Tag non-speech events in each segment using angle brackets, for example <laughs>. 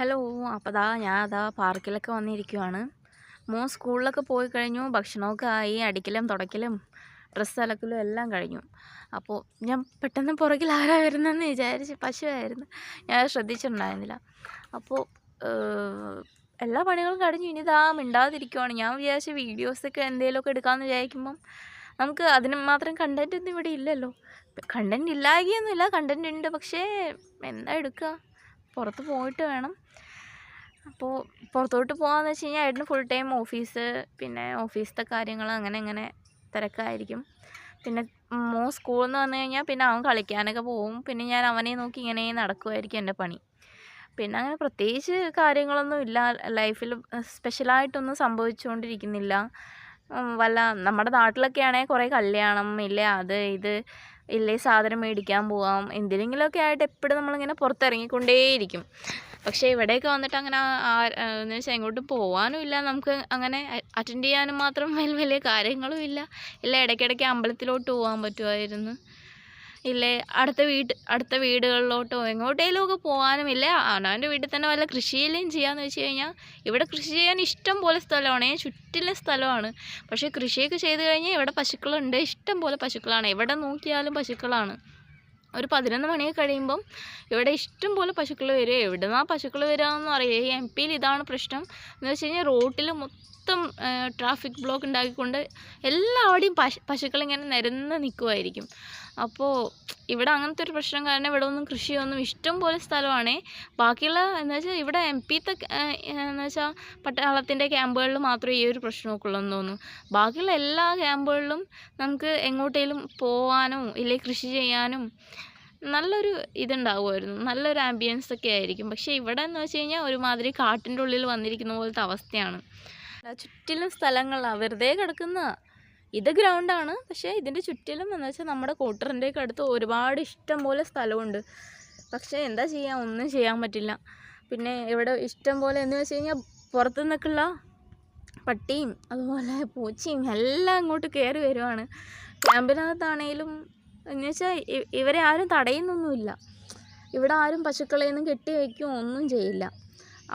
Hello അപ്പോൾ ദാ ഞാൻ അതാ പാർക്കിലൊക്കെ വന്നിരിക്കുവാണ്. മോൻ സ്കൂളിലൊക്കെ പോയി കഴിഞ്ഞു ഭക്ഷണമൊക്കെ ആയി അടിക്കലും തുടയ്ക്കലും ഡ്രസ്സ് അലക്കലും എല്ലാം കഴിഞ്ഞു. അപ്പോൾ ഞാൻ പെട്ടെന്ന് പുറകിൽ ആരാ വരുന്നതെന്ന് വിചാരിച്ച് പശുവായിരുന്നു. ഞാൻ ശ്രദ്ധിച്ചിട്ടുണ്ടായിരുന്നില്ല. അപ്പോൾ എല്ലാ പണികളും കഴിഞ്ഞു. ഇനി ഇതാ മിണ്ടാതിരിക്കുവാണ്. ഞാൻ വിചാരിച്ച വീഡിയോസൊക്കെ എന്തെങ്കിലുമൊക്കെ എടുക്കാമെന്ന് വിചാരിക്കുമ്പം നമുക്ക് അതിന് മാത്രം കണ്ടന്റ് ഒന്നും ഇവിടെ ഇല്ലല്ലോ. കണ്ടന്റ് ഇല്ലായെന്നൊന്നുമില്ല കണ്ടന്റ് ഉണ്ട്. പക്ഷേ എന്താ എടുക്കുക പുറത്ത് പോയിട്ട് വേണം. അപ്പോൾ പുറത്തോട്ട് പോകാമെന്ന് വെച്ച് കഴിഞ്ഞാൽ ഏട്ടന് ഫുൾ ടൈം ഓഫീസ് പിന്നെ ഓഫീസിലത്തെ കാര്യങ്ങൾ അങ്ങനെ അങ്ങനെ തിരക്കായിരിക്കും. പിന്നെ മോ സ്കൂളിൽ നിന്ന് വന്നു കഴിഞ്ഞാൽ പിന്നെ അവൻ കളിക്കാനൊക്കെ പോവും. പിന്നെ ഞാൻ അവനെ നോക്കി ഇങ്ങനെ നടക്കുമായിരിക്കും എന്റെ പണി. പിന്നെ അങ്ങനെ പ്രത്യേകിച്ച് കാര്യങ്ങളൊന്നും ഇല്ല. ലൈഫിൽ സ്പെഷ്യലായിട്ടൊന്നും സംഭവിച്ചുകൊണ്ടിരിക്കുന്നില്ല. വല്ല നമ്മുടെ നാട്ടിലൊക്കെ ആണെങ്കിൽ കുറേ കല്യാണം ഇല്ലേ അത് ഇത് ഇല്ലേ സാധനം മേടിക്കാൻ പോവാം. എന്തിനെങ്കിലുമൊക്കെ ആയിട്ട് എപ്പോഴും നമ്മളിങ്ങനെ പുറത്തിറങ്ങിക്കൊണ്ടേയിരിക്കും. പക്ഷേ ഇവിടെയൊക്കെ വന്നിട്ട് അങ്ങനെ എന്ന് വെച്ചാൽ എങ്ങോട്ടും പോകാനും ഇല്ല. നമുക്ക് അങ്ങനെ അറ്റൻഡ് ചെയ്യാനും മാത്രം വലിയ വലിയ കാര്യങ്ങളും ഇല്ല. ഇല്ല ഇടയ്ക്കിടയ്ക്ക് അമ്പലത്തിലോട്ട് പോകാൻ പറ്റുമായിരുന്നു. ഇല്ലേ? അടുത്ത വീട്ട് അടുത്ത വീടുകളിലോട്ടോ എങ്ങോട്ടേലും ഒക്കെ പോകാനും ഇല്ല? അവനവന്റെ വീട്ടിൽ തന്നെ വല്ല കൃഷിയിലും ചെയ്യാമെന്ന് വെച്ച് കഴിഞ്ഞാൽ ഇവിടെ കൃഷി ചെയ്യാൻ ഇഷ്ടം പോലെ സ്ഥലമാണ്. ചുറ്റിലെ സ്ഥലമാണ്. പക്ഷേ കൃഷിയൊക്കെ ചെയ്ത് കഴിഞ്ഞാൽ ഇവിടെ പശുക്കളുണ്ട്. ഇഷ്ടം പോലെ പശുക്കളാണ്. എവിടെ നോക്കിയാലും പശുക്കളാണ്. ഒരു പതിനൊന്ന് മണിയൊക്കെ കഴിയുമ്പം ഇവിടെ ഇഷ്ടം പോലെ പശുക്കൾ വരും എവിടെ നിന്നാണ് പശുക്കൾ വരികയെന്ന് അറിയാം ഈ എം പിയിൽ ഇതാണ് പ്രശ്നം. എന്ന് വെച്ച് കഴിഞ്ഞാൽ റോട്ടിൽ മൊത്തം ട്രാഫിക് ബ്ലോക്ക് ഉണ്ടാക്കിക്കൊണ്ട് എല്ലാവിടെയും പശു പശുക്കളിങ്ങനെ നിരന്ന് നിൽക്കുമായിരിക്കും അപ്പോൾ ഇവിടെ അങ്ങനത്തെ ഒരു പ്രശ്നം കാരണം ഇവിടെ ഒന്നും കൃഷിയൊന്നും ഇഷ്ടം പോലെ സ്ഥലമാണേ. ബാക്കിയുള്ള എന്ന് വെച്ചാൽ ഇവിടെ എം പിത്തെ എന്ന് വെച്ചാൽ പട്ടാളത്തിന്റെ ക്യാമ്പുകളിൽ മാത്രമേ ഈ ഒരു പ്രശ്നമൊക്കെ ഉള്ളെന്ന് തോന്നുന്നു. ബാക്കിയുള്ള എല്ലാ ക്യാമ്പുകളിലും നമുക്ക് എങ്ങോട്ടേലും പോകാനോ ഇല്ലെങ്കിൽ കൃഷി ചെയ്യാനും നല്ലൊരു ഇതുണ്ടാവുമായിരുന്നു. നല്ലൊരു ആംബിയൻസ് ഒക്കെ ആയിരിക്കും. പക്ഷേ ഇവിടെ എന്ന് വെച്ച് കഴിഞ്ഞാൽ ഒരുമാതിരി കാട്ടിന്റെ ഉള്ളിൽ വന്നിരിക്കുന്ന പോലത്തെ അവസ്ഥയാണ്. ചുറ്റിലും സ്ഥലങ്ങളാണ് വെറുതെ കിടക്കുന്ന ഇത് ഗ്രൗണ്ടാണ് പക്ഷേ ഇതിന്റെ ചുറ്റിലും എന്ന് വെച്ചാൽ നമ്മുടെ കൂട്ടറിന്റെയൊക്കെ അടുത്ത് ഒരുപാട് ഇഷ്ടം പോലെ സ്ഥലമുണ്ട്. പക്ഷേ എന്താ ചെയ്യാം? ഒന്നും ചെയ്യാൻ പറ്റില്ല. പിന്നെ ഇവിടെ ഇഷ്ടം പോലെ എന്ന് വെച്ച് കഴിഞ്ഞാൽ പുറത്തു നിന്നൊക്കെയുള്ള പട്ടിയും അതുപോലെ പൂച്ചയും എല്ലാം അങ്ങോട്ട് കയറി വരുവാണ്. ക്യാമ്പിനകത്താണേലും എന്ന് വെച്ചാൽ ഇവരെ ആരും തടയുന്നൊന്നുമില്ല. ഇവിടെ ആരും പശുക്കളെയൊന്നും കെട്ടി വയ്ക്കുകയോ ഒന്നും ചെയ്യില്ല.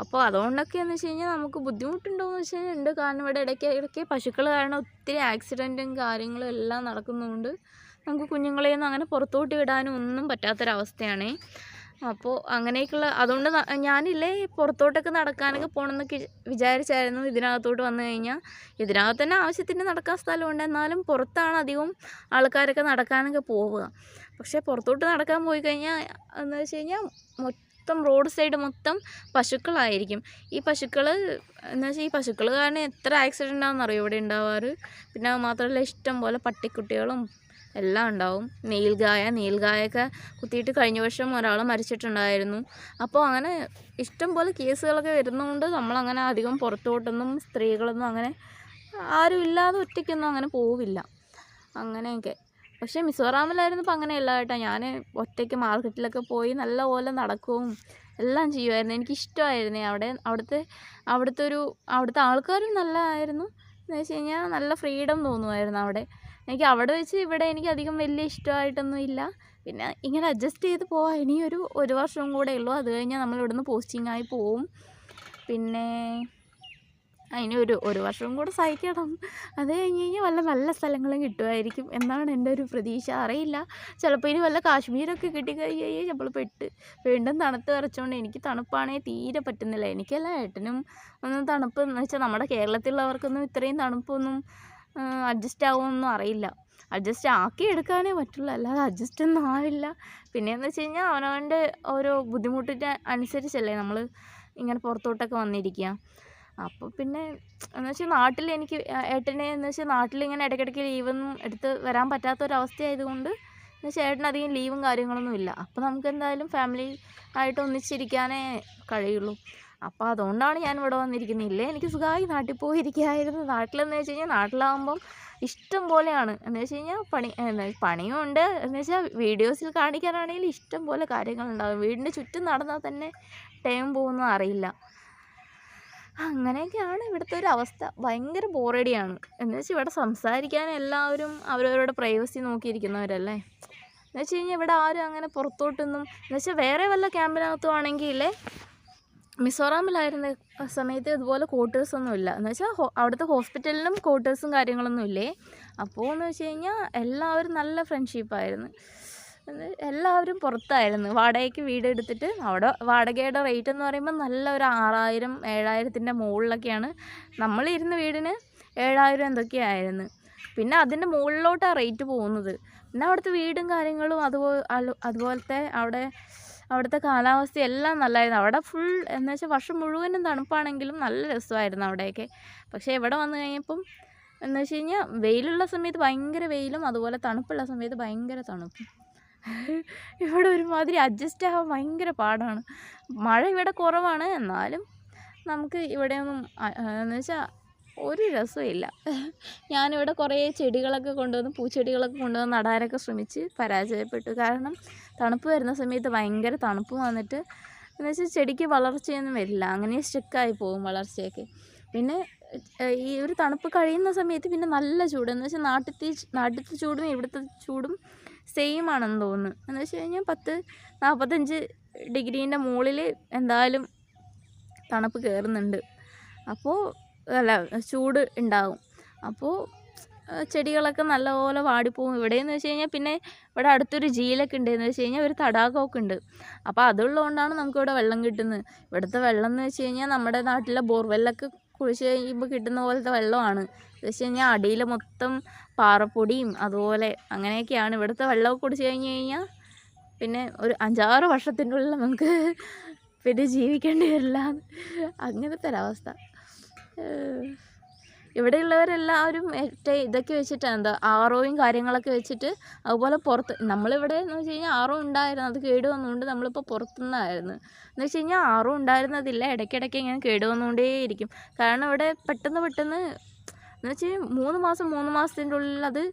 അപ്പോൾ അതുകൊണ്ടൊക്കെ എന്ന് വെച്ച് കഴിഞ്ഞാൽ നമുക്ക് ബുദ്ധിമുട്ടുണ്ടോയെന്ന് വെച്ച് കഴിഞ്ഞാൽ ഉണ്ട്. കാരണം ഇവിടെ ഇടയ്ക്ക് ഇടയ്ക്ക് പശുക്കൾ കാരണം ഒത്തിരി ആക്സിഡന്റും കാര്യങ്ങളും എല്ലാം നടക്കുന്നതുകൊണ്ട് നമുക്ക് കുഞ്ഞുങ്ങളെയൊന്നും അങ്ങനെ പുറത്തോട്ട് വിടാനും ഒന്നും പറ്റാത്തൊരവസ്ഥയാണേ. അപ്പോൾ അങ്ങനെയൊക്കെയുള്ള അതുകൊണ്ട് ഞാനില്ലേ പുറത്തോട്ടൊക്കെ നടക്കാനൊക്കെ പോകണമെന്നൊക്കെ വിചാരിച്ചായിരുന്നു ഇതിനകത്തോട്ട് വന്നു കഴിഞ്ഞാൽ ഇതിനകത്ത് തന്നെ ആവശ്യത്തിന് നടക്കാൻ സ്ഥലമുണ്ട്. എന്നാലും പുറത്താണ് അധികവും ആൾക്കാരൊക്കെ നടക്കാനൊക്കെ പോവുക. പക്ഷേ പുറത്തോട്ട് നടക്കാൻ പോയി കഴിഞ്ഞാൽ എന്ന് വെച്ച് കഴിഞ്ഞാൽ മൊത്തം റോഡ് സൈഡ് മൊത്തം പശുക്കളായിരിക്കും. ഈ പശുക്കൾ എന്ന് വെച്ചാൽ ഈ പശുക്കൾ കാരണം എത്ര ആക്സിഡന്റ് ആണെന്നറിയോ ഇവിടെ ഉണ്ടാവാറ്? പിന്നെ മാത്രമല്ല ഇഷ്ടം പോലെ പട്ടിക്കുട്ടികളും എല്ലാം ഉണ്ടാവും. നീൽഗായ നീൽഗായൊക്കെ കുത്തിയിട്ട് കഴിഞ്ഞ വർഷം ഒരാൾ മരിച്ചിട്ടുണ്ടായിരുന്നു. അപ്പോൾ അങ്ങനെ ഇഷ്ടം പോലെ കേസുകളൊക്കെ വരുന്നതുകൊണ്ട് നമ്മളങ്ങനെ അധികം പുറത്തോട്ടൊന്നും സ്ത്രീകളൊന്നും അങ്ങനെ ആരും ഇല്ലാതെ ഒറ്റയ്ക്കൊന്നും അങ്ങനെ പോവില്ല. അങ്ങനെയൊക്കെ. പക്ഷേ മിസോറാമിലായിരുന്നപ്പോൾ അങ്ങനെയല്ല കേട്ടോ ഞാൻ ഒറ്റയ്ക്ക് മാർക്കറ്റിലൊക്കെ പോയി നല്ലപോലെ നടക്കുകയും എല്ലാം ചെയ്യുമായിരുന്നു. എനിക്കിഷ്ടമായിരുന്നു അവിടെ. അവിടുത്തെ അവിടുത്തെ ഒരു അവിടുത്തെ ആൾക്കാരും നല്ലതായിരുന്നു. എന്ന് വെച്ച് കഴിഞ്ഞാൽ നല്ല ഫ്രീഡം തോന്നുമായിരുന്നു അവിടെ. എനിക്ക് അവിടെ വെച്ച് ഇവിടെ എനിക്ക് അധികം വലിയ ഇഷ്ടമായിട്ടൊന്നും ഇല്ല. പിന്നെ ഇങ്ങനെ അഡ്ജസ്റ്റ് ചെയ്ത് പോവാം ഇനിയൊരു ഒരു വർഷവും കൂടെ ഉള്ളൂ. അത് കഴിഞ്ഞാൽ നമ്മൾ ഇവിടുന്ന് പോസ്റ്റിംഗ് ആയി പോവും. പിന്നെ അതിന് ഒരു ഒരു വർഷം കൂടെ സഹിക്കണം. അത് കഴിഞ്ഞ് കഴിഞ്ഞാൽ വല്ല നല്ല സ്ഥലങ്ങളും കിട്ടുമായിരിക്കും എന്നാണ് എന്റെ ഒരു പ്രതീക്ഷ. അറിയില്ല. ചിലപ്പോൾ ഇനി വല്ല കാശ്മീരൊക്കെ കിട്ടിക്കഴിഞ്ഞ് കഴിഞ്ഞാൽ നമ്മൾ പെട്ട് വീണ്ടും തണുത്ത് വരച്ചുകൊണ്ട് എനിക്ക് തണുപ്പാണേ തീരെ പറ്റുന്നില്ല. എനിക്കല്ല ഏട്ടനും ഒന്നും തണുപ്പ് എന്ന് വെച്ചാൽ നമ്മുടെ കേരളത്തിലുള്ളവർക്കൊന്നും ഇത്രയും തണുപ്പൊന്നും അഡ്ജസ്റ്റ് ആവുമെന്നൊന്നും അറിയില്ല. അഡ്ജസ്റ്റ് ആക്കി എടുക്കാനേ പറ്റുള്ളൂ. അല്ലാതെ അഡ്ജസ്റ്റ് ഒന്നും ആവില്ല. പിന്നെയെന്ന് വെച്ച് കഴിഞ്ഞാൽ അവനവന്റെ ഓരോ ബുദ്ധിമുട്ടിന്റെ അനുസരിച്ചല്ലേ നമ്മൾ ഇങ്ങനെ പുറത്തോട്ടൊക്കെ വന്നിരിക്കുക അപ്പോൾ പിന്നെ എന്ന് വെച്ചാൽ നാട്ടിൽ എനിക്ക് ഏട്ടനെ എന്ന് വെച്ചാൽ നാട്ടിൽ ഇങ്ങനെ ഇടയ്ക്കിടയ്ക്ക് ലീവൊന്നും എടുത്ത് വരാൻ പറ്റാത്തൊരവസ്ഥയായതുകൊണ്ട് എന്ന് വെച്ചാൽ ഏട്ടന് അധികം ലീവും കാര്യങ്ങളൊന്നും ഇല്ല. അപ്പോൾ നമുക്ക് എന്തായാലും ഫാമിലി ആയിട്ട് ഒന്നിച്ചിരിക്കാനേ കഴിയുള്ളൂ. അപ്പോൾ അതുകൊണ്ടാണ് ഞാൻ ഇവിടെ വന്നിരിക്കുന്നത്. ഇല്ലേ എനിക്ക് സുഖമായി നാട്ടിൽ പോയിരിക്കുകയായിരുന്നു നാട്ടിലെന്ന് വെച്ച് കഴിഞ്ഞാൽ നാട്ടിലാകുമ്പം ഇഷ്ടം പോലെയാണ്. എന്ന് വെച്ച് കഴിഞ്ഞാൽ പണി പണിയും ഉണ്ട്. എന്ന് വെച്ചാൽ വീഡിയോസിൽ കാണിക്കാനാണെങ്കിൽ ഇഷ്ടം പോലെ കാര്യങ്ങളുണ്ടാകും വീടിന്റെ ചുറ്റും നടന്നാൽ തന്നെ ടൈം പോകുന്നത് അറിയില്ല. അങ്ങനെയൊക്കെയാണ് ഇവിടുത്തെ ഒരു അവസ്ഥ. ഭയങ്കര ബോറടിയാണ്. എന്നുവെച്ചാൽ ഇവിടെ സംസാരിക്കാൻ എല്ലാവരും അവരവരുടെ പ്രൈവസി നോക്കിയിരിക്കുന്നവരല്ലേ? എന്ന് വെച്ച് കഴിഞ്ഞാൽ ഇവിടെ ആരും അങ്ങനെ പുറത്തോട്ടൊന്നും എന്ന് വെച്ചാൽ വേറെ വല്ല ക്യാമ്പിനകത്തുവാണെങ്കിൽ മിസോറാമിലായിരുന്ന സമയത്ത് ഇതുപോലെ ക്വാർട്ടേഴ്സൊന്നും ഇല്ല. എന്ന് വെച്ചാൽ അവിടുത്തെ ഹോസ്പിറ്റലിലും ക്വാർട്ടേഴ്സും കാര്യങ്ങളൊന്നും ഇല്ലേ? അപ്പോൾ എന്ന് വെച്ച് കഴിഞ്ഞാൽ എല്ലാവരും നല്ല ഫ്രണ്ട്ഷിപ്പായിരുന്നു എല്ലാവരും പുറത്തായിരുന്നു. വാടകയ്ക്ക് വീട് എടുത്തിട്ട് അവിടെ വാടകയുടെ റേറ്റ് എന്ന് പറയുമ്പോൾ നല്ല ഒരു ആറായിരം ഏഴായിരത്തിന്റെ മുകളിലൊക്കെയാണ്. നമ്മളിരുന്ന വീടിന് ഏഴായിരം എന്തൊക്കെയായിരുന്നു പിന്നെ അതിന്റെ മുകളിലോട്ടാണ് റേറ്റ് പോകുന്നത്. പിന്നെ അവിടുത്തെ വീടും കാര്യങ്ങളും അതുപോലെ അതുപോലത്തെ അവിടെ അവിടുത്തെ കാലാവസ്ഥ എല്ലാം നല്ലതായിരുന്നു അവിടെ ഫുൾ എന്ന് വെച്ചാൽ വർഷം മുഴുവനും തണുപ്പാണെങ്കിലും നല്ല രസമായിരുന്നു അവിടെയൊക്കെ. പക്ഷേ ഇവിടെ വന്നു കഴിഞ്ഞപ്പം എന്ന് വെച്ച് കഴിഞ്ഞാൽ വെയിലുള്ള സമയത്ത് ഭയങ്കര വെയിലും അതുപോലെ തണുപ്പുള്ള സമയത്ത് ഭയങ്കര തണുപ്പും. ഇവിടെ ഒരുമാതിരി അഡ്ജസ്റ്റ് ആവാൻ ഭയങ്കര പാടാണ്. മഴ ഇവിടെ കുറവാണ്. എന്നാലും നമുക്ക് ഇവിടെയൊന്നും എന്ന് വെച്ചാൽ ഒരു രസമില്ല ഞാനിവിടെ കുറേ ചെടികളൊക്കെ കൊണ്ടുവന്ന് പൂച്ചെടികളൊക്കെ കൊണ്ടുവന്ന് നടാനൊക്കെ ശ്രമിച്ച് പരാജയപ്പെട്ടു. കാരണം തണുപ്പ് വരുന്ന സമയത്ത് ഭയങ്കര തണുപ്പ് വന്നിട്ട് എന്ന് വെച്ചാൽ ചെടിക്ക് വളർച്ചയൊന്നും വരില്ല. അങ്ങനെ സ്റ്റിക്കായി പോകും വളർച്ചയൊക്കെ. പിന്നെ ഈ ഒരു തണുപ്പ് കഴിയുന്ന സമയത്ത് പിന്നെ നല്ല ചൂട്. എന്ന് വെച്ചാൽ നാട്ടിലത്തെ നാട്ടിലത്തെ ചൂടും ഇവിടുത്തെ ചൂടും സെയിം ആണെന്ന് തോന്നുന്നു. എന്ന് വെച്ച് കഴിഞ്ഞാൽ പത്ത് നാൽപ്പത്തഞ്ച് ഡിഗ്രീന്റെ മുകളിൽ എന്തായാലും തണുപ്പ് കയറുന്നുണ്ട് അപ്പോൾ അല്ല ചൂട് ഉണ്ടാകും അപ്പോൾ ചെടികളൊക്കെ നല്ലപോലെ വാടിപ്പോകും ഇവിടെയെന്ന് വെച്ച് കഴിഞ്ഞാൽ പിന്നെ ഇവിടെ അടുത്തൊരു ജീലൊക്കെ ഉണ്ട്. എന്ന് വെച്ച് കഴിഞ്ഞാൽ ഒരു തടാകമൊക്കെ ഉണ്ട്. അപ്പോൾ അതുള്ളതുകൊണ്ടാണ് നമുക്കിവിടെ വെള്ളം കിട്ടുന്നത്. ഇവിടുത്തെ വെള്ളം എന്ന് വെച്ച് കഴിഞ്ഞാൽ നമ്മുടെ നാട്ടിലെ ബോർവെല്ലൊക്കെ കുഴിച്ച് കഴിയുമ്പോൾ കിട്ടുന്ന പോലത്തെ വെള്ളമാണ്. എന്ന് വെച്ച് കഴിഞ്ഞാൽ അടിയിൽ മൊത്തം പാറപ്പൊടിയും അതുപോലെ അങ്ങനെയൊക്കെയാണ് ഇവിടുത്തെ വെള്ളമൊക്കെ കുടിച്ച് കഴിഞ്ഞ് കഴിഞ്ഞാൽ പിന്നെ ഒരു അഞ്ചാറ് വർഷത്തിന്റെ ഉള്ളിൽ നമുക്ക് പിന്നെ ജീവിക്കേണ്ടി വരില്ല. അങ്ങനത്തെ ഒരവസ്ഥ. ഇവിടെയുള്ളവരെല്ലാവരും ഇതൊക്കെ വെച്ചിട്ട് എന്താ ആറോയും കാര്യങ്ങളൊക്കെ വെച്ചിട്ട് അതുപോലെ പുറത്ത് നമ്മളിവിടെ എന്ന് വെച്ച് കഴിഞ്ഞാൽ ആറോ ഉണ്ടായിരുന്നു. അത് കേട് വന്നുകൊണ്ട് നമ്മളിപ്പോൾ പുറത്തുനിന്നായിരുന്നു. എന്ന് വെച്ച് കഴിഞ്ഞാൽ ആറും ഉണ്ടായിരുന്നതില്ല. ഇടയ്ക്കിടയ്ക്ക് ഇങ്ങനെ കേട് വന്നുകൊണ്ടേയിരിക്കും കാരണം ഇവിടെ പെട്ടെന്ന് പെട്ടെന്ന് എന്ന് വെച്ച് മൂന്ന് മാസം മൂന്ന് മാസത്തിന്റെ ഉള്ളിൽ അത്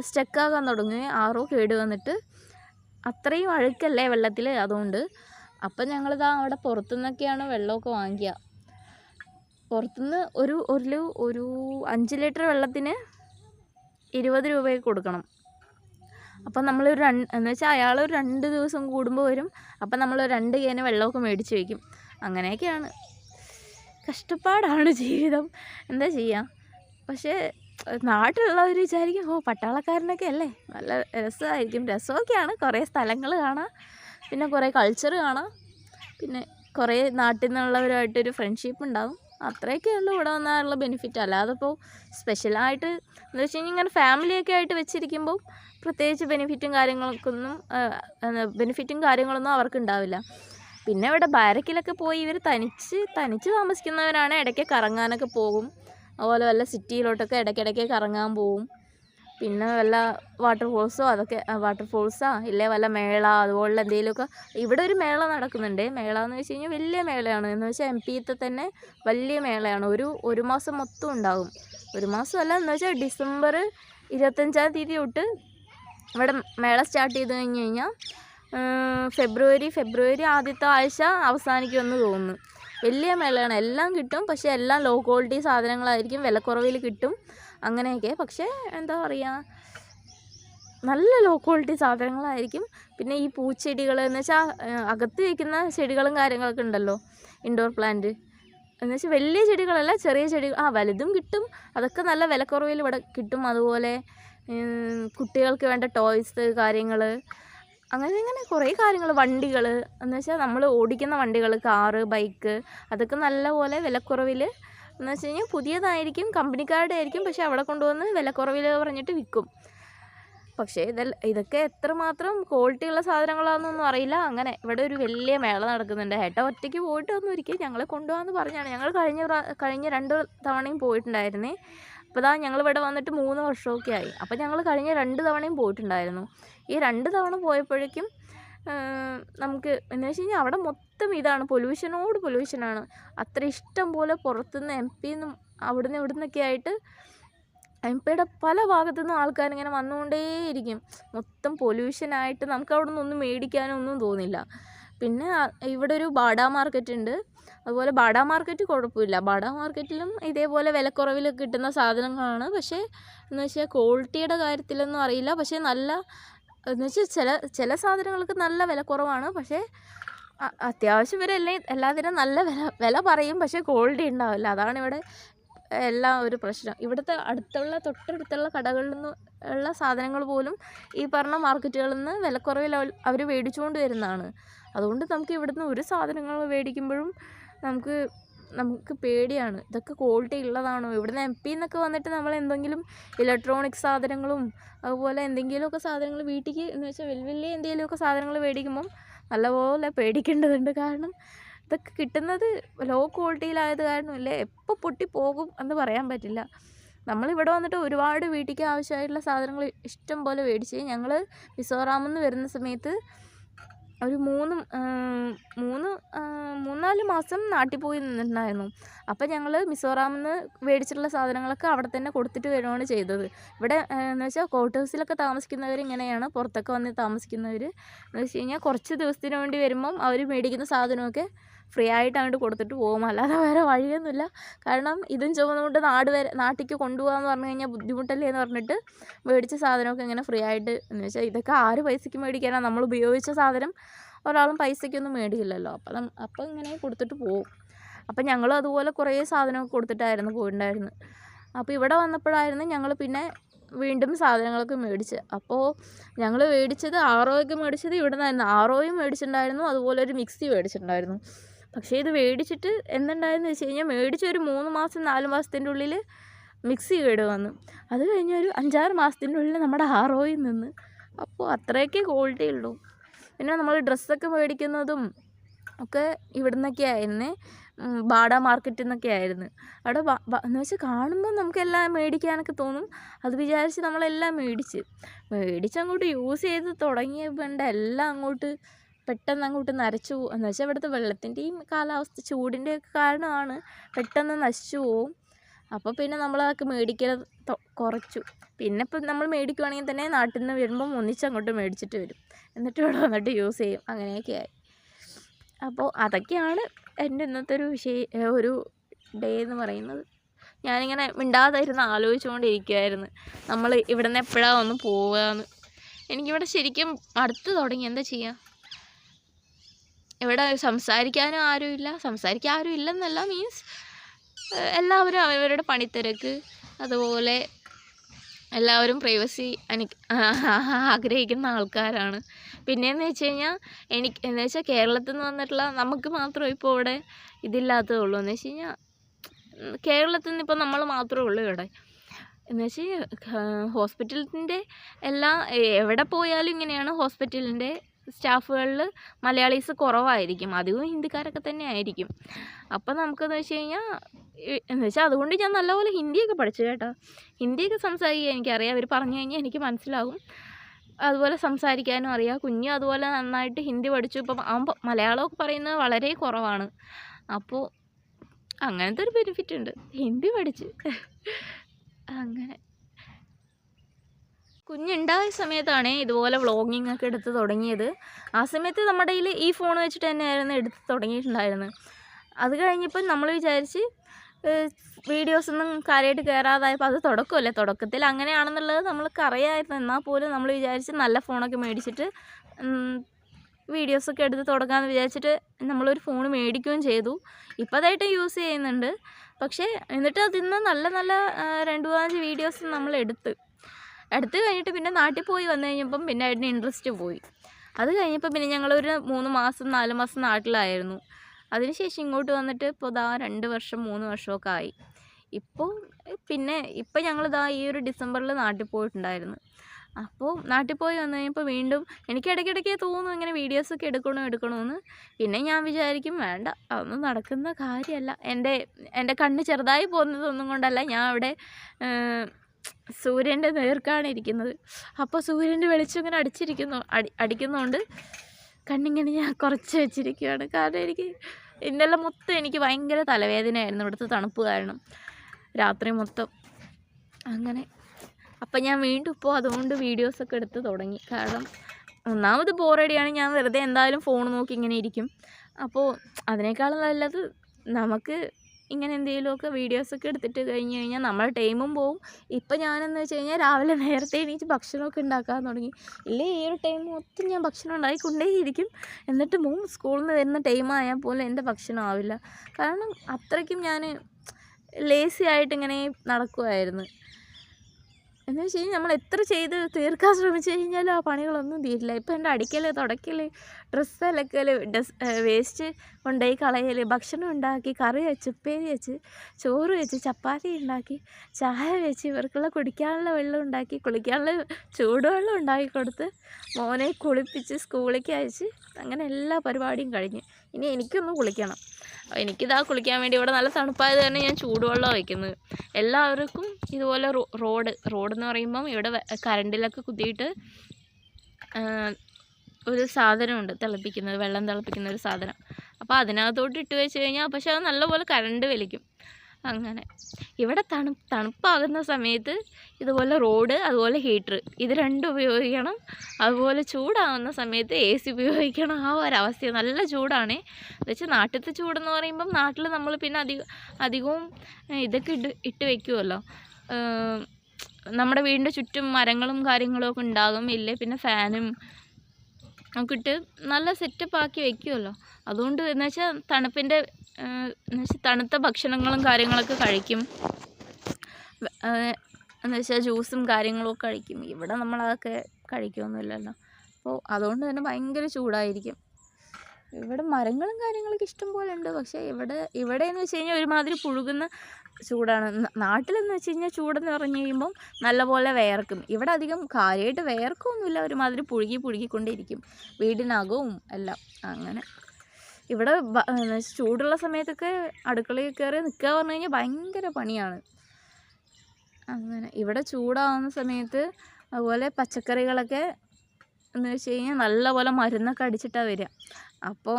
സ്റ്റക്കാകാൻ തുടങ്ങി. ആറോ കേട് വന്നിട്ട് അത്രയും അഴുക്കല്ലേ വെള്ളത്തിൽ അതുകൊണ്ട്. അപ്പം ഞങ്ങളിതാ അവിടെ പുറത്തുനിന്നൊക്കെയാണ് വെള്ളമൊക്കെ വാങ്ങിക്കുക. പുറത്തുനിന്ന് ഒരു ഒരു ഒരു അഞ്ച് ലിറ്റർ വെള്ളത്തിന് ഇരുപത് രൂപയൊക്കെ കൊടുക്കണം. അപ്പം നമ്മളൊരു രണ്ട് എന്ന് വെച്ചാൽ അയാൾ ഒരു രണ്ട് ദിവസം കൂടുമ്പോൾ വരും. അപ്പം നമ്മൾ രണ്ട് കേന വെള്ളമൊക്കെ മേടിച്ച് വയ്ക്കും. അങ്ങനെയൊക്കെയാണ്. കഷ്ടപ്പാടാണ് ജീവിതം. എന്താ ചെയ്യുക പക്ഷേ നാട്ടിലുള്ളവർ വിചാരിക്കും ഓ പട്ടാളക്കാരനൊക്കെ അല്ലേ? നല്ല രസമായിരിക്കും. രസമൊക്കെയാണ്. കുറേ സ്ഥലങ്ങൾ കാണാം. പിന്നെ കുറേ കൾച്ചർ കാണാം. പിന്നെ കുറേ നാട്ടിൽ നിന്നുള്ളവരുമായിട്ടൊരു ഫ്രണ്ട്ഷിപ്പ് ഉണ്ടാകും അത്രയൊക്കെ ഉള്ളൂ ഇവിടെ വന്നാലുള്ള ബെനിഫിറ്റ് അല്ലാതെ ഇപ്പോൾ സ്പെഷ്യലായിട്ട് എന്ന് വെച്ച് കഴിഞ്ഞാൽ ഇങ്ങനെ ഫാമിലിയൊക്കെ ആയിട്ട് വെച്ചിരിക്കുമ്പോൾ പ്രത്യേകിച്ച് ബെനിഫിറ്റും കാര്യങ്ങൾക്കൊന്നും ബെനിഫിറ്റും കാര്യങ്ങളൊന്നും അവർക്ക് ഉണ്ടാവില്ല പിന്നെ ഇവിടെ ബാരക്കിലൊക്കെ പോയി ഇവർ തനിച്ച് തനിച്ച് താമസിക്കുന്നവരാണ്. ഇടയ്ക്ക് കറങ്ങാനൊക്കെ പോകും. അതുപോലെ വല്ല സിറ്റിയിലോട്ടൊക്കെ ഇടയ്ക്കിടയ്ക്ക് കറങ്ങാൻ പോവും. പിന്നെ വല്ല വാട്ടർ ഫോൾസോ അതൊക്കെ വാട്ടർ ഫോൾസാ ഇല്ലേ വല്ല മേള അതുപോലുള്ള എന്തെങ്കിലുമൊക്കെ? ഇവിടെ ഒരു മേള നടക്കുന്നുണ്ട്. മേള എന്ന് വെച്ച് കഴിഞ്ഞാൽ വലിയ മേളയാണ്. എന്ന് വെച്ചാൽ എം പിത്തെ തന്നെ വലിയ മേളയാണ്. ഒരു ഒരു മാസം മൊത്തം ഉണ്ടാകും. ഒരു മാസമല്ല എന്ന് വെച്ചാൽ ഡിസംബർ ഇരുപത്തഞ്ചാം തീയതി തൊട്ട് ഇവിടെ മേള സ്റ്റാർട്ട് ചെയ്ത് കഴിഞ്ഞ് കഴിഞ്ഞാൽ ഫെബ്രുവരി ഫെബ്രുവരി ആദ്യത്തെ ആഴ്ച അവസാനിക്കുമെന്ന് തോന്നുന്നു. വലിയ മേളയാണ്. എല്ലാം കിട്ടും. പക്ഷേ എല്ലാം ലോ ക്വാളിറ്റി സാധനങ്ങളായിരിക്കും. വിലക്കുറവിൽ കിട്ടും. അങ്ങനെയൊക്കെ. പക്ഷേ എന്താ പറയുക നല്ല ലോ ക്വാളിറ്റി സാധനങ്ങളായിരിക്കും. പിന്നെ ഈ പൂച്ചെടികൾ എന്ന് വെച്ചാൽ അകത്ത് വയ്ക്കുന്ന ചെടികളും കാര്യങ്ങളൊക്കെ ഉണ്ടല്ലോ ഇൻഡോർ പ്ലാന്റ് എന്ന് വെച്ചാൽ വലിയ ചെടികളല്ല ചെറിയ ചെടികൾ ആ വലുതും കിട്ടും. അതൊക്കെ നല്ല വിലക്കുറവിൽ ഇവിടെ കിട്ടും. അതുപോലെ കുട്ടികൾക്ക് വേണ്ട ടോയ്സ് കാര്യങ്ങൾ അങ്ങനെ ഇങ്ങനെ കുറേ കാര്യങ്ങൾ വണ്ടികൾ എന്ന് വെച്ചാൽ നമ്മൾ ഓടിക്കുന്ന വണ്ടികൾ കാറ് ബൈക്ക് അതൊക്കെ നല്ലപോലെ വിലക്കുറവിൽ എന്ന് വെച്ച് കഴിഞ്ഞാൽ പുതിയതായിരിക്കും കമ്പനിക്കാരുടെ ആയിരിക്കും പക്ഷേ അവിടെ കൊണ്ടുവന്ന് വിലക്കുറവിൽ പറഞ്ഞിട്ട് വിൽക്കും. പക്ഷേ ഇതെ ഇതൊക്കെ എത്രമാത്രം ക്വാളിറ്റിയുള്ള സാധനങ്ങളാണെന്നൊന്നും അറിയില്ല. അങ്ങനെ ഇവിടെ ഒരു വലിയ മേള നടക്കുന്നുണ്ട്. ഏട്ട ഒറ്റയ്ക്ക് പോയിട്ട് ഒന്നും ഒരിക്കൽ ഞങ്ങളെ കൊണ്ടുപോകാമെന്ന് പറഞ്ഞാണ്. ഞങ്ങൾ കഴിഞ്ഞ കഴിഞ്ഞ രണ്ട് തവണയും പോയിട്ടുണ്ടായിരുന്നേ. അപ്പോൾ ദാ ഞങ്ങൾ ഇവിടെ വന്നിട്ട് മൂന്ന് വർഷമൊക്കെ ആയി അപ്പോൾ ഞങ്ങൾ കഴിഞ്ഞ രണ്ട് തവണയും പോയിട്ടുണ്ടായിരുന്നു. ഈ രണ്ട് തവണ പോയപ്പോഴേക്കും നമുക്ക് എന്ന് വെച്ച് കഴിഞ്ഞാൽ അവിടെ മൊത്തം ഇതാണ്. പൊല്യൂഷനോട് പൊല്യൂഷനാണ്. അത്ര ഇഷ്ടം പോലെ പുറത്തുനിന്ന് എം പിന്നും അവിടുന്ന് ഇവിടുന്നൊക്കെ ആയിട്ട് എം പിയുടെ പല ഭാഗത്തു നിന്നും ആൾക്കാരിങ്ങനെ വന്നുകൊണ്ടേയിരിക്കും മൊത്തം പൊല്യൂഷനായിട്ട് നമുക്ക് അവിടെ നിന്നൊന്നും മേടിക്കാനോ ഒന്നും തോന്നില്ല. പിന്നെ ഇവിടെ ഒരു ബാഡ മാർക്കറ്റ് ഉണ്ട്. അതുപോലെ ബാഡ മാർക്കറ്റ് കുഴപ്പമില്ല. ബാഡ മാർക്കറ്റിലും ഇതേപോലെ വിലക്കുറവിൽ കിട്ടുന്ന സാധനങ്ങളാണ്. പക്ഷേ എന്ന് വെച്ചാൽ ക്വാളിറ്റിയുടെ കാര്യത്തിലൊന്നും അറിയില്ല. പക്ഷേ നല്ല എന്ന് വെച്ചാൽ ചില ചില സാധനങ്ങൾക്ക് നല്ല വിലക്കുറവാണ്. പക്ഷേ അത്യാവശ്യം വരെ എല്ലാ എല്ലാത്തിനും നല്ല വില വില പറയും. പക്ഷേ ക്വാളിറ്റി ഉണ്ടാവില്ല. അതാണ് ഇവിടെ എല്ലാം ഒരു പ്രശ്നം. ഇവിടുത്തെ അടുത്തുള്ള തൊട്ടടുത്തുള്ള കടകളിൽ നിന്ന് ഉള്ള സാധനങ്ങൾ പോലും ഈ പറഞ്ഞ മാർക്കറ്റുകളിൽ നിന്ന് വിലക്കുറവിൽ അവർ മേടിച്ചുകൊണ്ട് വരുന്നതാണ്. അതുകൊണ്ട് നമുക്ക് ഇവിടുന്ന് ഒരു സാധനങ്ങൾ മേടിക്കുമ്പോഴും നമുക്ക് നമുക്ക് പേടിയാണ്. ഇതൊക്കെ ക്വാളിറ്റി ഉള്ളതാണോ? ഇവിടുന്ന് എം പി എന്നൊക്കെ വന്നിട്ട് നമ്മൾ എന്തെങ്കിലും ഇലക്ട്രോണിക് സാധനങ്ങളും അതുപോലെ എന്തെങ്കിലുമൊക്കെ സാധനങ്ങൾ വീട്ടിലേക്ക് എന്ന് വെച്ചാൽ വലിയ വലിയ എന്തെങ്കിലുമൊക്കെ സാധനങ്ങൾ മേടിക്കുമ്പം നല്ലപോലെ പേടിക്കേണ്ടതുണ്ട്. കാരണം ഇതൊക്കെ കിട്ടുന്നത് ലോ ക്വാളിറ്റിയിലായത് കാരണമല്ലേ? എപ്പോൾ പൊട്ടിപ്പോകും എന്ന് പറയാൻ പറ്റില്ല. നമ്മളിവിടെ വന്നിട്ട് ഒരുപാട് വീട്ടിലേക്ക് ആവശ്യമായിട്ടുള്ള സാധനങ്ങൾ ഇഷ്ടം പോലെ മേടിച്ച് ഞങ്ങൾ മിസോറാമിൽ നിന്ന് വരുന്ന സമയത്ത് ഒരു മൂന്ന് മൂന്ന് മൂന്നാൽ മാസം നാട്ടിൽ പോയി നിന്നിട്ടുണ്ടായിരുന്നു. അപ്പം ഞങ്ങൾ മിസോറാമിൽ നിന്ന് മേടിച്ചിട്ടുള്ള സാധനങ്ങളൊക്കെ അവിടെ തന്നെ കൊടുത്തിട്ട് വരുവാണ് ചെയ്തത്. ഇവിടെ എന്ന് വെച്ചാൽ കോട്ട് ഹൗസിലൊക്കെ താമസിക്കുന്നവർ ഇങ്ങനെയാണ്. പുറത്തൊക്കെ വന്ന് താമസിക്കുന്നവർ എന്ന് വെച്ച് കഴിഞ്ഞാൽ കുറച്ച് ദിവസത്തിന് വേണ്ടി വരുമ്പം അവർ മേടിക്കുന്ന സാധനമൊക്കെ ഫ്രീ ആയിട്ട് അങ്ങോട്ട് കൊടുത്തിട്ട് പോകും. അല്ലാതെ വേറെ വഴിയൊന്നുമില്ല. കാരണം ഇതും ചുമന്നുകൊണ്ട് നാട് വരെ നാട്ടിലേക്ക് കൊണ്ടുപോകാമെന്ന് പറഞ്ഞു കഴിഞ്ഞാൽ ബുദ്ധിമുട്ടല്ലേ എന്ന് പറഞ്ഞിട്ട് മേടിച്ച സാധനമൊക്കെ ഇങ്ങനെ ഫ്രീ ആയിട്ട് എന്ന് വെച്ചാൽ ഇതൊക്കെ ആറ് പൈസയ്ക്ക് മേടിക്കാനാണ് നമ്മൾ ഉപയോഗിച്ച സാധനം ഒരാളും പൈസയ്ക്കൊന്നും മേടിക്കില്ലല്ലോ. അപ്പം അപ്പം ഇങ്ങനെ കൊടുത്തിട്ട് പോകും. അപ്പം ഞങ്ങളും അതുപോലെ കുറേ സാധനമൊക്കെ കൊടുത്തിട്ടായിരുന്നു പോയിട്ടുണ്ടായിരുന്നത് അപ്പോൾ ഇവിടെ വന്നപ്പോഴായിരുന്നു ഞങ്ങൾ പിന്നെ വീണ്ടും സാധനങ്ങളൊക്കെ മേടിച്ച്. അപ്പോൾ ഞങ്ങൾ മേടിച്ചത് ആറോയൊക്കെ മേടിച്ചത് ഇവിടെ നിന്നായിരുന്നു ആറോയും മേടിച്ചിട്ടുണ്ടായിരുന്നു. അതുപോലെ ഒരു മിക്സി മേടിച്ചിട്ടുണ്ടായിരുന്നു. പക്ഷേ ഇത് മേടിച്ചിട്ട് എന്തുണ്ടായെന്ന് വെച്ച് കഴിഞ്ഞാൽ മേടിച്ച ഒരു മൂന്ന് മാസം നാല് മാസത്തിന്റെ ഉള്ളിൽ മിക്സി കേട് വന്നു അത് കഴിഞ്ഞ ഒരു അഞ്ചാറ് മാസത്തിന്റെ ഉള്ളിൽ നമ്മുടെ ആറോയിൽ നിന്ന്. അപ്പോൾ അത്രയൊക്കെ ക്വാളിറ്റി ഉള്ളൂ. പിന്നെ നമ്മൾ ഡ്രസ്സൊക്കെ മേടിക്കുന്നതും ഒക്കെ ഇവിടെ നിന്നൊക്കെ ആയിരുന്നു ബാഡ മാർക്കറ്റിൽ നിന്നൊക്കെ ആയിരുന്നു. അവിടെ എന്ന് വെച്ചാൽ കാണുമ്പോൾ നമുക്കെല്ലാം മേടിക്കാനൊക്കെ തോന്നും. അത് വിചാരിച്ച് നമ്മളെല്ലാം മേടിച്ച്. മേടിച്ച് അങ്ങോട്ട് യൂസ് ചെയ്ത് തുടങ്ങിയപ്പോൾ എല്ലാം അങ്ങോട്ട് പെട്ടെന്ന് അങ്ങോട്ട് നരച്ചു പോകും എന്ന് വെച്ചാൽ ഇവിടുത്തെ വെള്ളത്തിന്റെയും കാലാവസ്ഥ ചൂടിന്റെയൊക്കെ കാരണമാണ് പെട്ടെന്ന് നശിച്ചു പോവും. അപ്പോൾ പിന്നെ നമ്മളതൊക്കെ മേടിക്കൽ തൊ- കുറച്ചു. പിന്നെ ഇപ്പം നമ്മൾ മേടിക്കുവാണെങ്കിൽ തന്നെ നാട്ടിൽ നിന്ന് വരുമ്പം ഒന്നിച്ചങ്ങോട്ട് മേടിച്ചിട്ട് വരും. എന്നിട്ട് ഇവിടെ വന്നിട്ട് യൂസ് ചെയ്യും. അങ്ങനെയൊക്കെ ആയി. അപ്പോൾ അതൊക്കെയാണ് എന്റെ ഇന്നത്തെ ഒരു വിഷയ ഒരു ഡേ എന്ന് പറയുന്നത്. ഞാനിങ്ങനെ മിണ്ടാതിരുന്ന് ആലോചിച്ചുകൊണ്ടിരിക്കുമായിരുന്നു നമ്മൾ ഇവിടെ നിന്ന് എപ്പോഴാണ് ഒന്ന് പോവുകയെന്ന് എനിക്കിവിടെ ശരിക്കും അടുത്ത് തുടങ്ങി. എന്താ ചെയ്യുക ഇവിടെ സംസാരിക്കാനും ആരുമില്ല. സംസാരിക്കാൻ ആരും ഇല്ലെന്നല്ല മീൻസ് എല്ലാവരും അവരവരുടെ പണിത്തിരക്ക് അതുപോലെ എല്ലാവരും പ്രൈവസി അനു <laughs> ആഗ്രഹിക്കുന്ന ആൾക്കാരാണ്. പിന്നെയെന്ന് വെച്ച് കഴിഞ്ഞാൽ എനിക്ക് എന്ന് വെച്ചാൽ കേരളത്തിൽ നിന്ന് വന്നിട്ടുള്ള നമുക്ക് മാത്രം ഇപ്പോൾ ഇവിടെ ഇതില്ലാത്തതേ ഉള്ളൂ. എന്ന് വെച്ച് കഴിഞ്ഞാൽ കേരളത്തിൽ നിന്ന് ഇപ്പോൾ നമ്മൾ മാത്രമേ ഉള്ളൂ ഇവിടെ. എന്ന് വെച്ച് ഹോസ്പിറ്റലിന്റെ എല്ലാ എവിടെ പോയാലും ഇങ്ങനെയാണ് ഹോസ്പിറ്റലിന്റെ സ്റ്റാഫുകളിൽ മലയാളീസ് കുറവായിരിക്കും. അധികവും ഹിന്ദിക്കാരൊക്കെ തന്നെ ആയിരിക്കും അപ്പം നമുക്കെന്ന് വെച്ച് കഴിഞ്ഞാൽ എന്ന് വെച്ചാൽ അതുകൊണ്ട് ഞാൻ നല്ലപോലെ ഹിന്ദിയൊക്കെ പഠിച്ചു കേട്ടോ. ഹിന്ദിയൊക്കെ സംസാരിക്കാൻ എനിക്കറിയാം. അവർ പറഞ്ഞു കഴിഞ്ഞാൽ എനിക്ക് മനസ്സിലാകും. അതുപോലെ സംസാരിക്കാനും അറിയാം. കുഞ്ഞും അതുപോലെ നന്നായിട്ട് ഹിന്ദി പഠിച്ചു. ഇപ്പം അവൻ മലയാളമൊക്കെ പറയുന്നത് വളരെ കുറവാണ്. അപ്പോൾ അങ്ങനത്തെ ഒരു ബെനിഫിറ്റ് ഉണ്ട് ഹിന്ദി പഠിച്ച്. <laughs> അങ്ങനെ. കുഞ്ഞുണ്ടായ സമയത്താണ് ഇതുപോലെ വ്ളോഗിങ് ഒക്കെ എടുത്ത് തുടങ്ങിയത്. ആ സമയത്ത് നമ്മുടെ കയ്യിൽ ഈ ഫോൺ വെച്ചിട്ട് തന്നെയായിരുന്നു എടുത്ത് തുടങ്ങിയിട്ടുണ്ടായിരുന്നത്. അത് കഴിഞ്ഞപ്പോൾ നമ്മൾ വിചാരിച്ച് വീഡിയോസൊന്നും കാര്യമായിട്ട് കയറാതായപ്പോൾ അത് തുടക്കമല്ലേ തുടക്കത്തിൽ അങ്ങനെയാണെന്നുള്ളത് നമ്മൾക്ക് അറിയാമായിരുന്നു. എന്നാൽ പോലും നമ്മൾ വിചാരിച്ച് നല്ല ഫോണൊക്കെ മേടിച്ചിട്ട് വീഡിയോസൊക്കെ എടുത്ത് തുടങ്ങാമെന്ന് വിചാരിച്ചിട്ട് നമ്മളൊരു ഫോൺ മേടിക്കുകയും ചെയ്തു. ഇപ്പോൾ അതായിട്ട് യൂസ് ചെയ്യുന്നുണ്ട്. പക്ഷേ എന്നിട്ട് അതിൽ നല്ല നല്ല രണ്ട് മൂന്നാൽ വീഡിയോസ് നമ്മൾ എടുത്ത്. എടുത്ത് കഴിഞ്ഞിട്ട് പിന്നെ നാട്ടിൽ പോയി വന്നു കഴിഞ്ഞപ്പം പിന്നെ അതിന് ഇൻട്രസ്റ്റ് പോയി. അത് കഴിഞ്ഞപ്പോൾ പിന്നെ ഞങ്ങളൊരു മൂന്ന് മാസം നാല് മാസം നാട്ടിലായിരുന്നു. അതിനുശേഷം ഇങ്ങോട്ട് വന്നിട്ട് ഇപ്പോൾ ദാ രണ്ട് വർഷം മൂന്ന് വർഷമൊക്കെ ആയി. ഇപ്പോൾ പിന്നെ ഇപ്പോൾ ഞങ്ങളിതാ ഈ ഒരു ഡിസംബറിൽ നാട്ടിൽ പോയിട്ടുണ്ടായിരുന്നു. അപ്പോൾ നാട്ടിൽ പോയി വന്നു കഴിഞ്ഞപ്പോൾ വീണ്ടും എനിക്ക് ഇടയ്ക്കിടയ്ക്ക് തോന്നും ഇങ്ങനെ വീഡിയോസൊക്കെ എടുക്കണോ എടുക്കണമെന്ന് പിന്നെ ഞാൻ വിചാരിക്കും വേണ്ട അതൊന്നും നടക്കുന്ന കാര്യമല്ല. എന്റെ എന്റെ കണ്ണ് ചെറുതായി പോകുന്നതൊന്നും കൊണ്ടല്ല. ഞാൻ അവിടെ സൂര്യന്റെ നേർക്കാണ് ഇരിക്കുന്നത്. അപ്പോൾ സൂര്യന്റെ വെളിച്ചം ഇങ്ങനെ അടിച്ചിരിക്കുന്നു. അടി അടിക്കുന്നതുകൊണ്ട് കണ്ണിങ്ങനെ ഞാൻ കുറച്ച് വെച്ചിരിക്കുകയാണ് കാരണം എനിക്ക് ഇന്നലെ മൊത്തം എനിക്ക് ഭയങ്കര തലവേദനയായിരുന്നു. ഇവിടുത്തെ തണുപ്പ് കാരണം. രാത്രി മൊത്തം അങ്ങനെ. അപ്പം ഞാൻ വീണ്ടും ഇപ്പോൾ അതുകൊണ്ട് വീഡിയോസൊക്കെ എടുത്ത് തുടങ്ങി. കാരണം ഒന്നാമത് ബോറടിയാണ്. ഞാൻ വെറുതെ എന്തായാലും ഫോൺ നോക്കി ഇങ്ങനെ ഇരിക്കും. അപ്പോൾ അതിനേക്കാളും നല്ലത് നമുക്ക് ഇങ്ങനെ എന്തെങ്കിലുമൊക്കെ വീഡിയോസൊക്കെ എടുത്തിട്ട് കഴിഞ്ഞ് കഴിഞ്ഞാൽ നമ്മുടെ ടൈമും പോവും. ഇപ്പം ഞാനെന്ന് വെച്ച് കഴിഞ്ഞാൽ രാവിലെ നേരത്തെ എണീറ്റ് ഭക്ഷണമൊക്കെ ഉണ്ടാക്കാൻ തുടങ്ങി. ഇല്ലേ ഈ ഒരു ടൈം മൊത്തം ഞാൻ ഭക്ഷണം ഉണ്ടാക്കിക്കൊണ്ടേയിരിക്കും എന്നിട്ട് മൂന്ന് സ്കൂളിൽ നിന്ന് വരുന്ന ടൈം ആയാൽ പോലും എന്റെ ഭക്ഷണം ആവില്ല. കാരണം അത്രയ്ക്കും ഞാൻ ലേസി ആയിട്ട് ഇങ്ങനെ നടക്കുമായിരുന്നു എന്ന് വെച്ച് കഴിഞ്ഞാൽ നമ്മൾ എത്ര ചെയ്ത് തീർക്കാൻ ശ്രമിച്ചു കഴിഞ്ഞാലും ആ പണികളൊന്നും തീരില്ല. ഇപ്പം എന്റെ അടിക്കൽ തുടയ്ക്കൽ ഡ്രസ്സ് അലക്കൽ ഡ്രസ് വേസ്റ്റ് കൊണ്ടുപോയി കളയൽ ഭക്ഷണം ഉണ്ടാക്കി കറി വെച്ച് ഉപ്പേരി വെച്ച് ചോറ് വെച്ച് ചപ്പാത്തി ഉണ്ടാക്കി ചായ വെച്ച് ഇവർക്കുള്ള കുടിക്കാനുള്ള വെള്ളം ഉണ്ടാക്കി കുളിക്കാനുള്ള ചൂടുവെള്ളം ഉണ്ടാക്കി കൊടുത്ത് മോനെ കുളിപ്പിച്ച് സ്കൂളിലേക്ക് അയച്ച് അങ്ങനെ എല്ലാ പരിപാടിയും കഴിഞ്ഞ്. ഇനി എനിക്കൊന്ന് കുളിക്കണം. എനിക്കിതാ കുളിക്കാൻ വേണ്ടി ഇവിടെ നല്ല തണുപ്പായത് തന്നെ ഞാൻ ചൂടുവെള്ളം വയ്ക്കുന്നത്. എല്ലാവർക്കും ഇതുപോലെ റോഡ് റോഡ് എന്ന് പറയുമ്പം ഇവിടെ കറണ്ടിലൊക്കെ കുത്തിയിട്ട് ഒരു സാധനമുണ്ട്. തിളപ്പിക്കുന്നത് വെള്ളം തിളപ്പിക്കുന്ന ഒരു സാധനം. അപ്പോൾ അതിനകത്തോട്ട് ഇട്ട് വെച്ച് കഴിഞ്ഞാൽ പക്ഷെ അത് നല്ലപോലെ കറണ്ട് വലിക്കും. അങ്ങനെ. ഇവിടെ തണു തണുപ്പാകുന്ന സമയത്ത് ഇതുപോലെ റോഡ് അതുപോലെ ഹീറ്റർ. ഇത് രണ്ടും ഉപയോഗിക്കണം. അതുപോലെ ചൂടാവുന്ന സമയത്ത് എ സി ഉപയോഗിക്കണം. ആ ഒരവസ്ഥ. നല്ല ചൂടാണ്. എന്നുവെച്ചാൽ നാട്ടിലത്തെ ചൂടെന്ന് പറയുമ്പം നാട്ടിൽ നമ്മൾ പിന്നെ അധികം അധികവും ഇതൊക്കെ ഇട്ട് ഇട്ട് വെക്കുമല്ലോ നമ്മുടെ വീടിന്റെ ചുറ്റും മരങ്ങളും കാര്യങ്ങളും ഒക്കെ ഉണ്ടാകും. ഇല്ലേ? പിന്നെ ഫാനും ഒക്കെ ഇട്ട് നല്ല സെറ്റപ്പ് ആക്കി വെക്കുമല്ലോ അതുകൊണ്ട് എന്ന് വെച്ചാൽ തണുപ്പിന്റെ എന്ന് വെച്ചാൽ തണുത്ത ഭക്ഷണങ്ങളും കാര്യങ്ങളൊക്കെ കഴിക്കും. എന്നുവെച്ചാൽ എന്ന് വെച്ചാൽ ജ്യൂസും കാര്യങ്ങളും ഒക്കെ കഴിക്കും. ഇവിടെ നമ്മളതൊക്കെ കഴിക്കുമൊന്നുമില്ലല്ലോ അപ്പോൾ അതുകൊണ്ട് തന്നെ ഭയങ്കര ചൂടായിരിക്കും. ഇവിടെ മരങ്ങളും കാര്യങ്ങളൊക്കെ ഇഷ്ടംപോലെ ഉണ്ട് പക്ഷേ ഇവിടെ ഇവിടെ എന്ന് വെച്ച് കഴിഞ്ഞാൽ ഒരുമാതിരി പുഴുകുന്ന ചൂടാണ്. നാട്ടിലെന്ന് വെച്ച് കഴിഞ്ഞാൽ ചൂടെന്ന് പറഞ്ഞു കഴിയുമ്പം നല്ലപോലെ വേർക്കും. ഇവിടെ അധികം കാര്യമായിട്ട് വേർക്കൊന്നുമില്ല. ഒരുമാതിരി പുഴുകി പുഴുകിക്കൊണ്ടിരിക്കും. വീടിനകവും എല്ലാം. അങ്ങനെ. ഇവിടെ ചൂടുള്ള സമയത്തൊക്കെ അടുക്കളയിൽ കയറി നിൽക്കുക പറഞ്ഞു കഴിഞ്ഞാൽ ഭയങ്കര പണിയാണ്. അങ്ങനെ ഇവിടെ ചൂടാവുന്ന സമയത്ത് അതുപോലെ പച്ചക്കറികളൊക്കെ എന്ന് വെച്ച് കഴിഞ്ഞാൽ നല്ലപോലെ മരുന്നൊക്കെ അടിച്ചിട്ടാണ് വരിക. അപ്പോൾ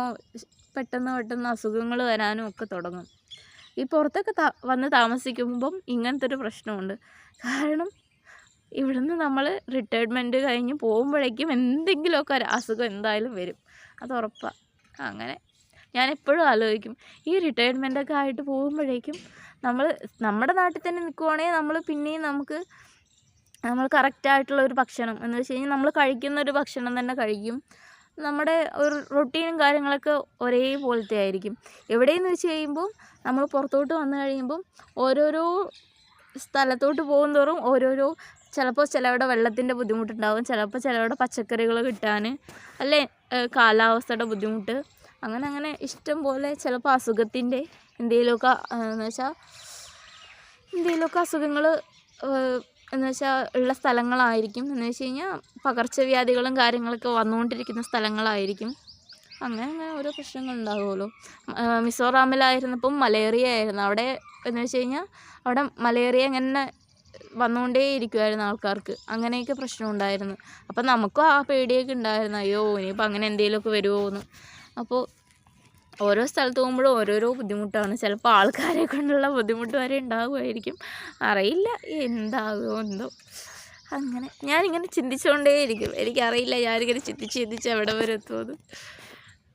പെട്ടെന്ന് പെട്ടെന്ന് അസുഖങ്ങൾ വരാനും ഒക്കെ തുടങ്ങും. ഈ പുറത്തൊക്കെ താ വന്ന് താമസിക്കുമ്പം ഇങ്ങനത്തെ ഒരു പ്രശ്നമുണ്ട്. കാരണം ഇവിടുന്ന് നമ്മൾ റിട്ടയർമെന്റ് കഴിഞ്ഞ് പോകുമ്പോഴേക്കും എന്തെങ്കിലുമൊക്കെ അസുഖം എന്തായാലും വരും. അത് ഉറപ്പാണ് അങ്ങനെ ഞാൻ എപ്പോഴും ആലോചിക്കും. ഈ റിട്ടയർമെന്റ് ഒക്കെ ആയിട്ട് പോകുമ്പോഴേക്കും നമ്മൾ നമ്മുടെ നാട്ടിൽ തന്നെ നിൽക്കുവാണെങ്കിൽ നമ്മൾ പിന്നെയും നമുക്ക് നമ്മൾ കറക്റ്റായിട്ടുള്ള ഒരു ഭക്ഷണം എന്ന് വെച്ച് കഴിഞ്ഞാൽ നമ്മൾ കഴിക്കുന്ന ഒരു ഭക്ഷണം തന്നെ കഴിക്കും. നമ്മുടെ ഒരു റൊട്ടീനും കാര്യങ്ങളൊക്കെ ഒരേപോലത്തെ ആയിരിക്കും. എവിടെയെന്ന് വെച്ച് കഴിയുമ്പോൾ നമ്മൾ പുറത്തോട്ട് വന്നു കഴിയുമ്പം ഓരോരോ സ്ഥലത്തോട്ട് പോകുന്തോറും ഓരോരോ ചിലപ്പോൾ ചിലവിടെ വെള്ളത്തിന്റെ ബുദ്ധിമുട്ടുണ്ടാവും ചിലപ്പോൾ ചിലവിടെ പച്ചക്കറികൾ കിട്ടാൻ അല്ലേ? കാലാവസ്ഥയുടെ ബുദ്ധിമുട്ട്. അങ്ങനെ അങ്ങനെ ഇഷ്ടം പോലെ ചിലപ്പോൾ അസുഖത്തിന്റെ എന്തെങ്കിലുമൊക്കെ എന്ന് വെച്ചാൽ എന്തെങ്കിലുമൊക്കെ അസുഖങ്ങൾ എന്ന് വെച്ചാൽ ഉള്ള സ്ഥലങ്ങളായിരിക്കും. എന്ന് വെച്ച് കഴിഞ്ഞാൽ പകർച്ചവ്യാധികളും കാര്യങ്ങളൊക്കെ വന്നുകൊണ്ടിരിക്കുന്ന സ്ഥലങ്ങളായിരിക്കും. അങ്ങനെ അങ്ങനെ ഓരോ പ്രശ്നങ്ങൾ ഉണ്ടാകുമല്ലോ മിസോറാമിലായിരുന്നപ്പം മലേറിയ ആയിരുന്നു. അവിടെ എന്ന് വെച്ച് കഴിഞ്ഞാൽ അവിടെ മലേറിയ ഇങ്ങനെ വന്നുകൊണ്ടേ ഇരിക്കുമായിരുന്നു ആൾക്കാർക്ക്. അങ്ങനെയൊക്കെ പ്രശ്നം ഉണ്ടായിരുന്നു. അപ്പം നമുക്കും ആ പേടിയൊക്കെ ഉണ്ടായിരുന്നു. അയ്യോ ഇനിയിപ്പോൾ അങ്ങനെ എന്തെങ്കിലുമൊക്കെ വരുമോ എന്ന് അപ്പോൾ ഓരോ സ്ഥലത്ത് പോകുമ്പോഴും ഓരോരോ ബുദ്ധിമുട്ടാണ്. ചിലപ്പോൾ ആൾക്കാരെ കൊണ്ടുള്ള ബുദ്ധിമുട്ട് വരെ ഉണ്ടാകുമായിരിക്കും. അറിയില്ല എന്താകുമോ എന്തോ. അങ്ങനെ ഞാനിങ്ങനെ ചിന്തിച്ചുകൊണ്ടേയിരിക്കും എനിക്കറിയില്ല ഞാനിങ്ങനെ ചിന്തിച്ച് ചിന്തിച്ച് എവിടെ വരെ എത്തുമെന്ന്.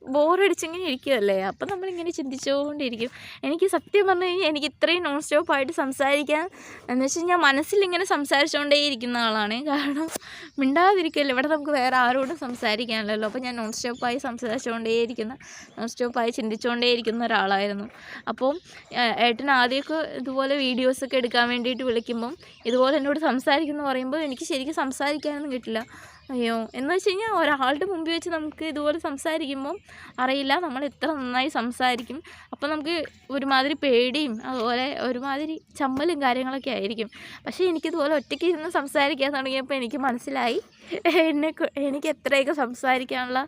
ബോറടിച്ചിങ്ങനെ ഇരിക്കുമല്ലേ അപ്പം നമ്മളിങ്ങനെ ചിന്തിച്ചുകൊണ്ടിരിക്കും എനിക്ക് സത്യം പറഞ്ഞു കഴിഞ്ഞാൽ എനിക്ക് ഇത്രയും നോൺ സ്റ്റോപ്പായിട്ട് സംസാരിക്കാൻ എന്ന് വെച്ച് കഴിഞ്ഞാൽ മനസ്സിലിങ്ങനെ സംസാരിച്ചുകൊണ്ടേ ഇരിക്കുന്ന ആളാണ്. കാരണം മിണ്ടാതിരിക്കുമല്ലോ ഇവിടെ നമുക്ക് വേറെ ആരോടും സംസാരിക്കാനല്ലോ അപ്പോൾ ഞാൻ നോൺ സ്റ്റോപ്പായി സംസാരിച്ചുകൊണ്ടേ ഇരിക്കുന്ന നോൺ സ്റ്റോപ്പായി ചിന്തിച്ചുകൊണ്ടേ ഇരിക്കുന്ന ഒരാളായിരുന്നു. അപ്പം ഏട്ടൻ ആദ്യമൊക്കെ ഇതുപോലെ വീഡിയോസൊക്കെ എടുക്കാൻ വേണ്ടിയിട്ട് വിളിക്കുമ്പം ഇതുപോലെ എന്നോട് സംസാരിക്കുന്നു പറയുമ്പോൾ എനിക്ക് ശരിക്കും സംസാരിക്കാനൊന്നും കിട്ടില്ല. അയ്യോ. എന്ന് വെച്ച് കഴിഞ്ഞാൽ ഒരാളുടെ മുമ്പിൽ വെച്ച് നമുക്ക് ഇതുപോലെ സംസാരിക്കുമ്പം അറിയില്ല. നമ്മൾ എത്ര നന്നായി സംസാരിക്കും. അപ്പോൾ നമുക്ക് ഒരുമാതിരി പേടിയും അതുപോലെ ഒരുമാതിരി ചമ്മലും കാര്യങ്ങളൊക്കെ ആയിരിക്കും. പക്ഷേ എനിക്കിതുപോലെ ഒറ്റയ്ക്ക് ഇരുന്ന് സംസാരിക്കാൻ തുടങ്ങിയപ്പോൾ എനിക്ക് മനസ്സിലായി. എന്നെ എനിക്ക് എത്രയൊക്കെ സംസാരിക്കാനുള്ള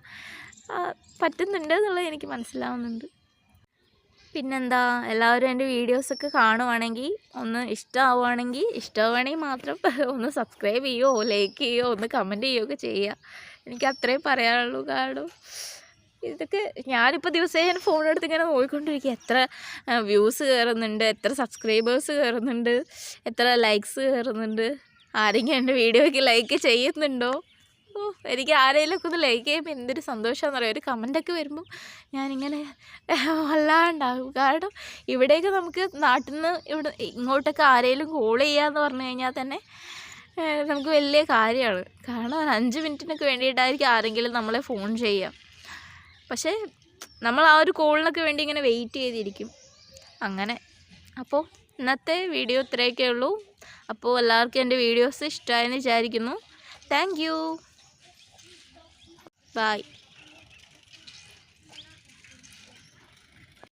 പറ്റുന്നുണ്ട് എന്നുള്ളത് എനിക്ക് മനസ്സിലാവുന്നുണ്ട്. പിന്നെന്താ? എല്ലാവരും എന്റെ വീഡിയോസൊക്കെ കാണുവാണെങ്കിൽ ഒന്ന് ഇഷ്ടമാവുകയാണെങ്കിൽ ഇഷ്ടമാവുകയാണെങ്കിൽ മാത്രം <laughs> ഒന്ന് സബ്സ്ക്രൈബ് ചെയ്യുമോ ലൈക്ക് ചെയ്യുമോ ഒന്ന് കമന്റ് ചെയ്യുകയൊക്കെ ചെയ്യുക എനിക്ക് അത്രയും പറയാനുള്ളൂ കാരണം ഇതൊക്കെ ഞാനിപ്പോൾ ഫോൺ എടുത്ത് ഇങ്ങനെ നോക്കിക്കൊണ്ടിരിക്കുക എത്ര വ്യൂസ് കയറുന്നുണ്ട് എത്ര സബ്സ്ക്രൈബേഴ്സ് കയറുന്നുണ്ട് എത്ര ലൈക്സ് കയറുന്നുണ്ട് ആരെങ്കിലും എന്റെ വീഡിയോയ്ക്ക് ലൈക്ക് ചെയ്യുന്നുണ്ടോ? ഓ എനിക്ക് ആരെയിലൊക്കെ ഒന്ന് ലൈക്ക് ചെയ്യുമ്പോൾ എന്തൊരു സന്തോഷമാണെന്ന് അറിയാം? ഒരു കമന്റൊക്കെ വരുമ്പോൾ ഞാനിങ്ങനെ വല്ലാണ്ടാകും കാരണം ഇവിടെയൊക്കെ നമുക്ക് നാട്ടിൽ നിന്ന് ഇവിടെ ഇങ്ങോട്ടൊക്കെ ആരെങ്കിലും കോൾ ചെയ്യാന്ന് പറഞ്ഞു കഴിഞ്ഞാൽ തന്നെ നമുക്ക് വലിയ കാര്യമാണ്. കാരണം ഒരു അഞ്ച് മിനിറ്റിനൊക്കെ വേണ്ടിയിട്ടായിരിക്കും ആരെങ്കിലും നമ്മളെ ഫോൺ ചെയ്യാം. പക്ഷേ നമ്മൾ ആ ഒരു കോളിനൊക്കെ വേണ്ടി ഇങ്ങനെ വെയിറ്റ് ചെയ്തിരിക്കും. അങ്ങനെ. അപ്പോൾ ഇന്നത്തെ വീഡിയോ ഇത്രയൊക്കെ ഉള്ളൂ അപ്പോൾ എല്ലാവർക്കും എന്റെ വീഡിയോസ് ഇഷ്ടമായെന്ന് വിചാരിക്കുന്നു. Thank Bye.